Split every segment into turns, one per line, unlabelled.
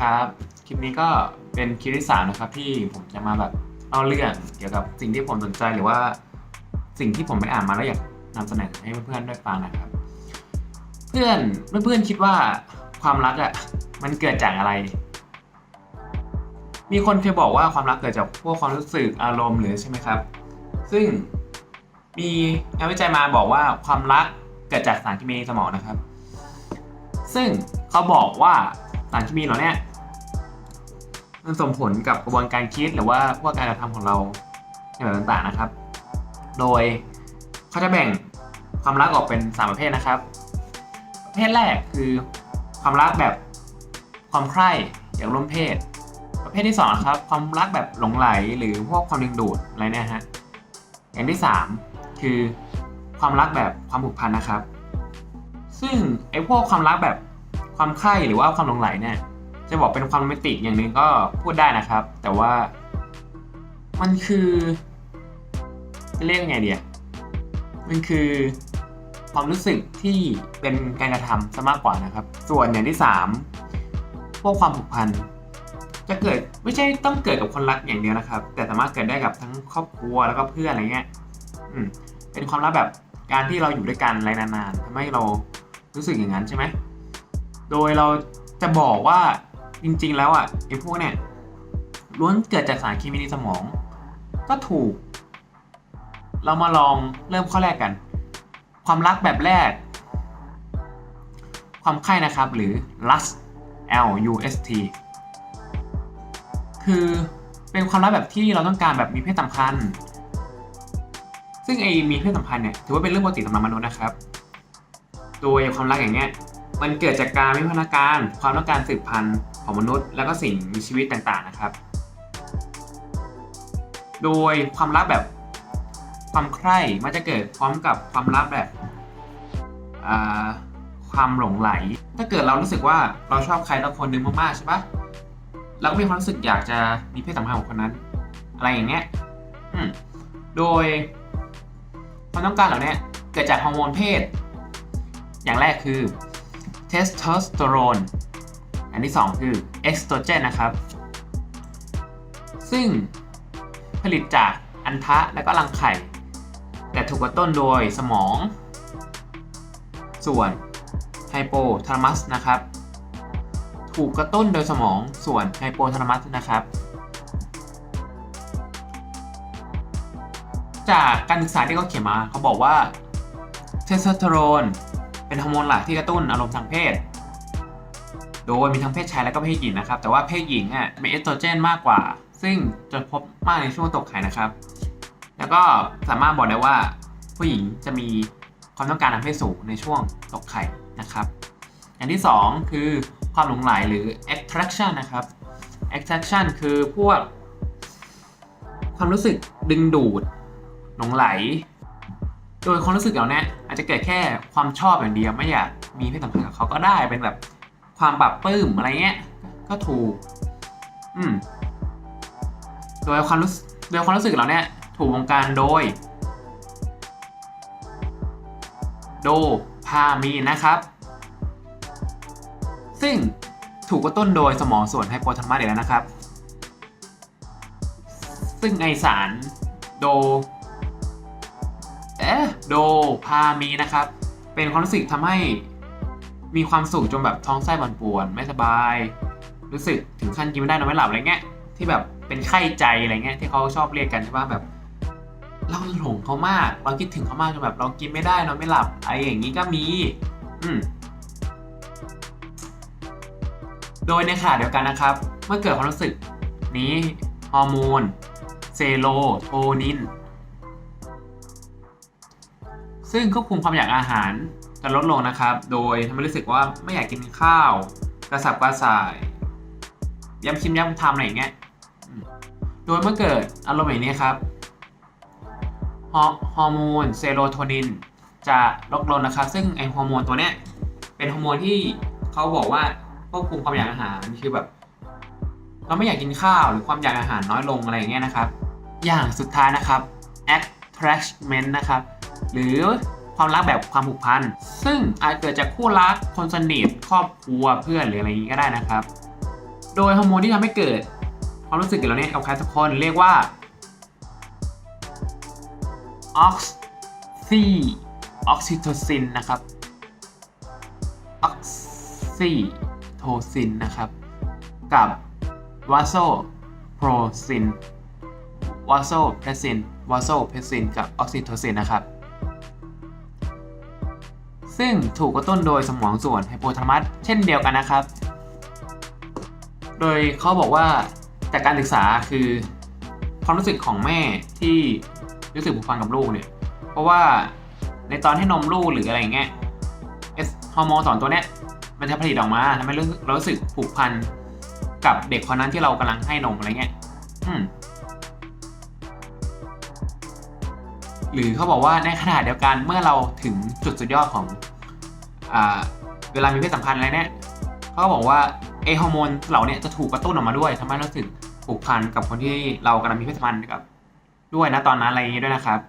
ครับ คลิปนี้ก็เป็นคลิปที่สามนะครับที่ผมจะมาแบบเล่าเรื่องเกี่ยวกับสิ่งที่ผมสนใจหรือว่าสิ่งที่ผมไปอ่านมาแล้วอยากนำเสนอให้เพื่อนๆได้ฟังนะครับ เพื่อนเพื่อนๆคิดว่าความรักอะ่ะมันเกิดจากอะไร มีคนเคยบอกว่าความรักเกิดจากพวกความรู้สึกอารมณ์หรือใช่ไหมครับ ซึ่งมีงานวิจัยมาบอกว่าความรักเกิดจากสารเคมีในสมองนะครับ ซึ่งเขาบอกว่าสารเคมีเหล่านี้ มันส่งผลกับกระบวนการคิดหรือว่าพวกการกระทำของเราในแบบต่างๆนะครับ โดยเขาจะแบ่งความรักออกเป็น 3 ประเภทนะครับ ประเภทแรกคือความรักแบบความใคร่อยากร่วมเพศ ประเภทที่2ครับความรักแบบหลงไหลหรือพวกความดึงดูดอะไรเนี่ยฮะอย่างที่ 3 คือความรักแบบความผูกพันนะครับ ซึ่งไอ้พวกความรักแบบความใคร่หรือว่าความหลงไหลเนี่ย จะบอกเป็นความโรแมนติกอย่างหนึ่งก็พูดได้นะครับ แต่ว่ามันคือจะเรียกไงเดียมันคือความรู้สึกที่เป็นการกระทำซะมากกว่านะครับ ส่วนอย่างที่ 3 พวกความผูกพัน จะเกิดไม่ใช่ต้องเกิดกับคนรักอย่างเดียวนะครับ แต่สามารถเกิดได้กับทั้งครอบครัวแล้วก็เพื่อนอะไรเงี้ยอืมเป็นความรักแบบการที่เราอยู่ด้วยกันอะไรนานๆทำให้เรารู้สึกอย่างนั้นใช่ไหมโดยเราจะบอกว่า จริงๆแล้วอะไอ้พวกเนี่ยล้วนเกิดจากสารเคมีในสมอง ก็ถูก เรามาลองเริ่มข้อแรกกัน ความรักแบบแรก ความใคร่นะครับ หรือ lust L U S T คือเป็นความรักแบบที่เราต้องการแบบมีเพศสัมพันธ์ ซึ่งไอ้มีเพศสัมพันธ์เนี่ยถือว่าเป็นเรื่องปกติสำหรับมนุษย์นะครับ โดยความรักอย่างเงี้ยมันเกิดจากการวิวัฒนาการ ความต้องการสืบพันธุ์ ของมนุษย์ แล้วก็สิ่งมีชีวิตต่างๆนะครับ โดยความรักแบบความใคร่มันจะเกิดพร้อมกับความรักแบบความหลงไหล ถ้าเกิดเรารู้สึกว่าเราชอบใครสักคนหนึ่งมากๆใช่ปะเราก็มีความรู้สึกอยากจะมีเพศสัมพันธ์กับคนนั้น อะไรอย่างเงี้ยโดยความต้องการเหล่านี้เกิดจากฮอร์โมนเพศ อย่างแรกคือเทสโทสเตอโรน อันที่ 2 คือเอสโตรเจนนะครับ ซึ่งผลิตจากอันทะและก็รังไข่ แต่ถูกกระตุ้นโดยสมอง ส่วนไฮโปทาลามัสนะครับ ถูกกระตุ้นโดยสมองส่วนไฮโปทาลามัสนะครับ จากการศึกษาที่เขาเขียนมาเขาบอกว่าเทสโทสเตอโรนเป็นฮอร์โมนหลักที่กระตุ้นอารมณ์ทางเพศ โดยมีทั้งเพศชายและก็เพศหญิงนะครับ แต่ว่าเพศหญิงอะมีเอสโตรเจนมากกว่า ซึ่งจะพบมากในช่วงตกไข่นะครับ แล้วก็สามารถบอกได้ว่า ผู้หญิงจะมีความต้องการทางเพศสูงในช่วงตกไข่นะครับ อย่างที่ 2 คือความหลงใหลหรือ attraction นะครับ attraction คือพวก ความรู้สึกดึงดูด หลงไหล โดยความรู้สึกเหล่านี้อาจจะเกิดแค่ความชอบอย่างเดียวไม่อยากมีเพศสัมพันธ์กับเขาก็ได้เป็นแบบ ความปรับปื้มอะไรเงี้ย ก็ถูก อืม โดยความรู้โดยความรู้สึกเหล่านี้ถูกวงการโดย โดพามีนนะครับ ซึ่งถูกกระตุ้นโดยสมองส่วนไฮโปทาลามัสเองแล้วนะครับ ซึ่งไอสารโดเอ๊ะโดพามีนะครับ เป็นความรู้สึกทำให้ มีความสุขจนแบบท้องไส้บันป่วน ไม่สบาย รู้สึกถึงขั้นกินไม่ได้นอนไม่หลับอะไรเงี้ยที่แบบเป็นไข้ใจอะไรเงี้ยที่เขาชอบเรียกกันใช่ป่ะแบบเราหลงเขามากเราคิดถึงเขามากจนแบบ เรากินไม่ได้นอนไม่หลับอะไรอย่างนี้ก็มี อืมโดยในขณะเดียวกันนะครับ เมื่อเกิดความรู้สึกนี้ฮอร์โมนเซโรโทนิน ซึ่งควบคุมความอยากอาหาร จะลดลงนะครับ โดยทำให้รู้สึกว่าไม่อยากกินข้าว กระสับกระส่ายย้ำคิมย้ำทำอะไรอย่างเงี้ย โดยเมื่อเกิดอารมณ์อย่างนี้ครับฮอฮอร์โมนเซโรโทนินจะลดลงนะครับ ซึ่งไอฮอร์โมนตัวเนี้ยเป็นฮอร์โมนที่เขาบอกว่าควบคุมความอยากอาหารคือแบบ เราไม่อยากกินข้าวหรือความอยากอาหารน้อยลงอะไรอย่างเงี้ยนะครับ อย่างสุดท้ายนะครับ attachment นะครับ หรือ ความรักแบบความผูกพัน ซึ่งอาจเกิดจากคู่รัก คนสนิท ครอบครัว เพื่อนหรืออะไรอย่างนี้ก็ได้นะครับ โดยฮอร์โมนที่ทำให้เกิด ความรู้สึกกับเราเนี่ยกับใครสักคนเรียกว่าออกซิออกซิโทซินนะครับออกซิโทซินนะครับ กับวาโซโปรซินวาโซเพซินวาโซเพซินกับออกซิโทซินนะครับ ซึ่งถูกกระตุ้นโดยสมองส่วนไฮโปทามัสเช่นเดียวกันนะครับ โดยเขาบอกว่าจากการศึกษาคือความรู้สึกของแม่ที่รู้สึกผูกพันกับลูกเนี่ย เพราะว่าในตอนให้นมลูกหรืออะไรเงี้ยเอสฮอร์โมนสองตัวเนี้ยมันจะผลิตออกมาทำให้รู้สึกเรารู้สึกผูกพันกับเด็กคนนั้นที่เรากำลังให้นมอะไรเงี้ยอืมหรือเขาบอกว่าในขณะเดียวกันเมื่อเราถึงจุดสุดยอดของ เวลามีเพศสัมพันธ์อะไรเนี่ยเขาก็บอกว่าเอฮอร์โมนเหล่าเนี้จะถูกกระตุ้นออกมาด้วยทำให้เรารู้สึกผูกพันกับคนที่เรากำลังมีเพศสัมพันธ์กับด้วยนะตอนนั้นอะไรอย่างงี้ด้วยนะครับ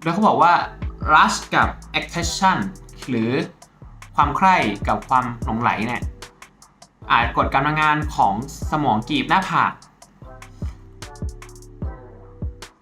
โดยเขาบอกว่า rush กับ attraction หรือความใคร่กับความหลงไหลเนี่ยอาจกดการทำงานของสมองกีบหน้าผาก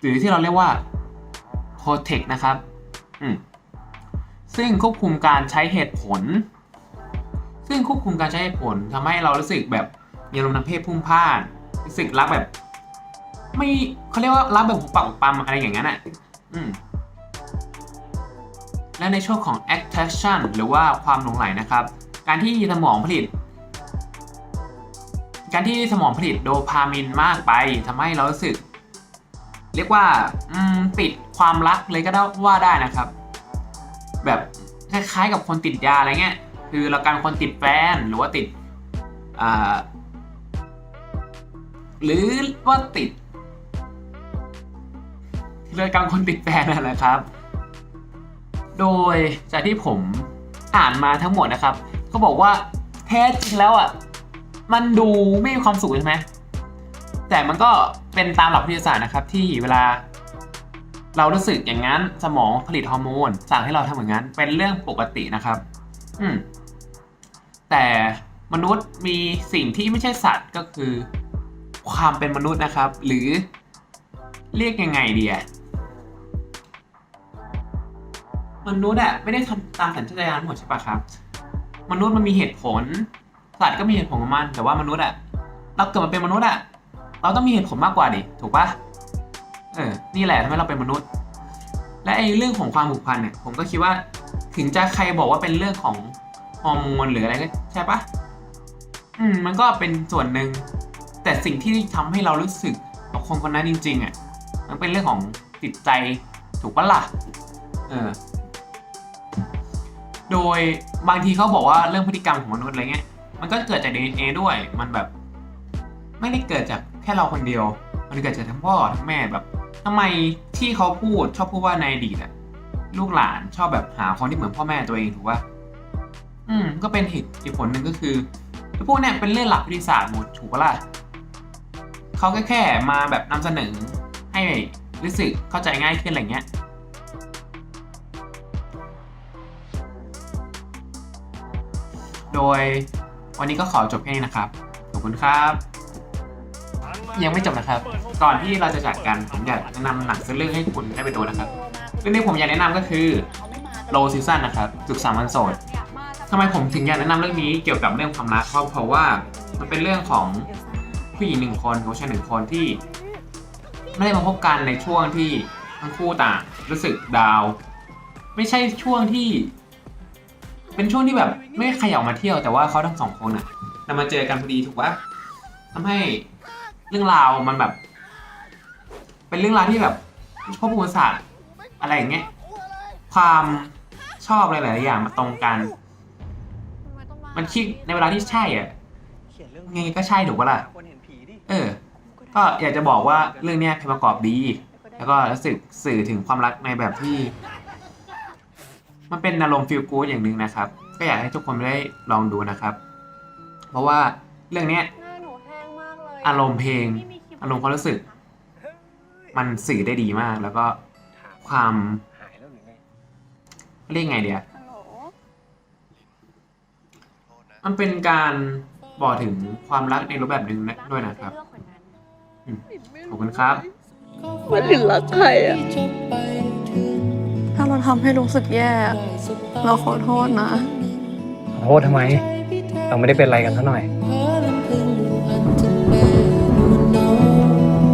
หรือที่เราเรียกว่า cortex นะครับ ซึ่งควบคุมการใช้เหตุผล ซึ่งควบคุมการใช้เหตุผลทำให้เรารู้สึกแบบมีอารมณ์ทางเพศพุ่งพ่านรู้สึกรักแบบ ไม่เขาเรียกว่ารักแบบหุบปากหุบปั๊มอะไรอย่างนั้นอะอและในช่วงของ attraction หรือว่าความหลงไหลนะครับ การที่สมองผลิต การที่สมองผลิตโดพามินมากไปทำให้เรารู้สึก เรียกว่าติด ความรักเลยก็ได้ว่าได้นะครับ แบบคล้ายๆกับคนติดยาอะไรเงี้ย คือเราการคนติดแฟนหรือว่าติดหรือว่าติดเรื่องการคนติดแฟนนั่นแหละครับ โดยจากที่ผมอ่านมาทั้งหมดนะครับเขาบอกว่าแท้จริงแล้วอะมันดูไม่มีความสุขใช่ไหมแต่มันก็เป็นตามหลักวิทยาศาสตร์นะครับ ที่เวลา เรารู้สึกอย่างนั้นสมองผลิตฮอร์โมนสั่งให้เราทำอย่างนั้น เป็นเรื่องปกตินะครับ อืมแต่มนุษย์มีสิ่งที่ไม่ใช่สัตว์ก็คือ ความเป็นมนุษย์นะครับ หรือเรียกยังไงดีอะมนุษย์อะไม่ได้ทำตามสัญชาตญาณหมดใช่ปะครับ มนุษย์มันมีเหตุผล สัตว์ก็มีเหตุผลของมันแต่ว่ามนุษย์อะเราเกิดมาเป็นมนุษย์อะเราต้องมีเหตุผลมากกว่าดิถูกปะ เออนี่แหละทำให้เราเป็นมนุษย์ และไอ้เรื่องของความผูกพันเนี่ยผมก็คิดว่าถึงจะใครบอกว่าเป็นเรื่องของฮอร์โมนหรืออะไรก็ใช่ปะอืมมันก็เป็นส่วนหนึ่ง แต่สิ่งที่ทำให้เรารู้สึกกับคนคนนั้นจริงๆอะมันเป็นเรื่องของจิตใจถูกปะล่ะเออโดยบางทีเขาบอกว่าเรื่องพฤติกรรมของมนุษย์อะไรเงี้ย มันก็เกิดจาก DNA ด้วย มันแบบ ไม่ได้เกิดจากแค่เราคนเดียว มันเกิดจากทั้งพ่อทั้งแม่แบบ ทำไมที่เขาพูดชอบพูดว่าในอดีตอะลูกหลานชอบแบบหาคนที่เหมือนพ่อแม่ตัวเองถูกปะอืม ก็เป็นเหตุอีกผลหนึ่งก็คือพวกเนี้ยเป็นเรื่องหลักวิทยาศาสตร์หมดถูกปะล่ะเขาก็แค่มาแบบนำเสนอให้รู้สึกเข้าใจง่ายขึ้นอะไรเงี้ยโดยวันนี้ก็ขอจบแค่นี้นะครับ ขอบคุณครับ ยังไม่จบนะครับ ก่อนที่เราจะจากกันผมอยากแนะนำหนังสักเรื่องให้คุณได้ไปดูนะครับ เรื่องที่ผมอยากแนะนำก็คือ Low Season นะครับสุขสามวันโสดทำไมผมถึงอยากแนะนำเรื่องนี้เกี่ยวกับเรื่องความรักเพราะเพราะว่ามันเป็นเรื่องของผู้หญิงหนึ่งคนผู้ชายหนึ่งคนที่ไม่ได้มาพบกันในช่วงที่ทั้งคู่ต่างรู้สึกดาว ไม่ใช่ช่วงที่ เป็นช่วงที่แบบไม่ใครอยากมาเที่ยวแต่ว่าเขาทั้งสองคนอะนำมาเจอกันพอดีถูกปะทำให้ เรื่องราวมันแบบ เป็นเรื่องราวที่แบบชอบประวัติศาสตร์อะไรอย่างเงี้ยความชอบอะไรหลายอย่างมาตรงกัน มันคิดในเวลาที่ใช่อะ
เขียนเรื่อง
ไงก็ใช่ถูกปะล่ะ
เอ
อ ก็อยากจะบอกว่าเรื่องเนี้ยเพลงประกอบดี แล้วก็รู้สึกสื่อถึงความรักในแบบที่ มันเป็นอารมณ์ฟีลกู๊ดอย่างหนึ่งนะครับ ก็อยากให้ทุกคนได้ลองดูนะครับ เพราะว่าเรื่องเนี้
ย
อารมณ์เพลง
พี่มีคลิป
อารมณ์ความรู้สึก มันสื่อได้ดีมาก แล้วก็
ถาม
ความ
หายแล้วหรือไง
เรียกไงเดีย
ฮัลโหล
มันเป็นการบอกถึงความรักในรูปแบบหนึ่งนะด้วยนะครับอืมขอบคุณครับ
มันลินรักใครอะถ้าเราทำให้รู้สึกแย่ เราขอโทษนะ
ขอโทษทำไม เราไม่ได้เป็นอะไรกันซะหน่อย
ขอ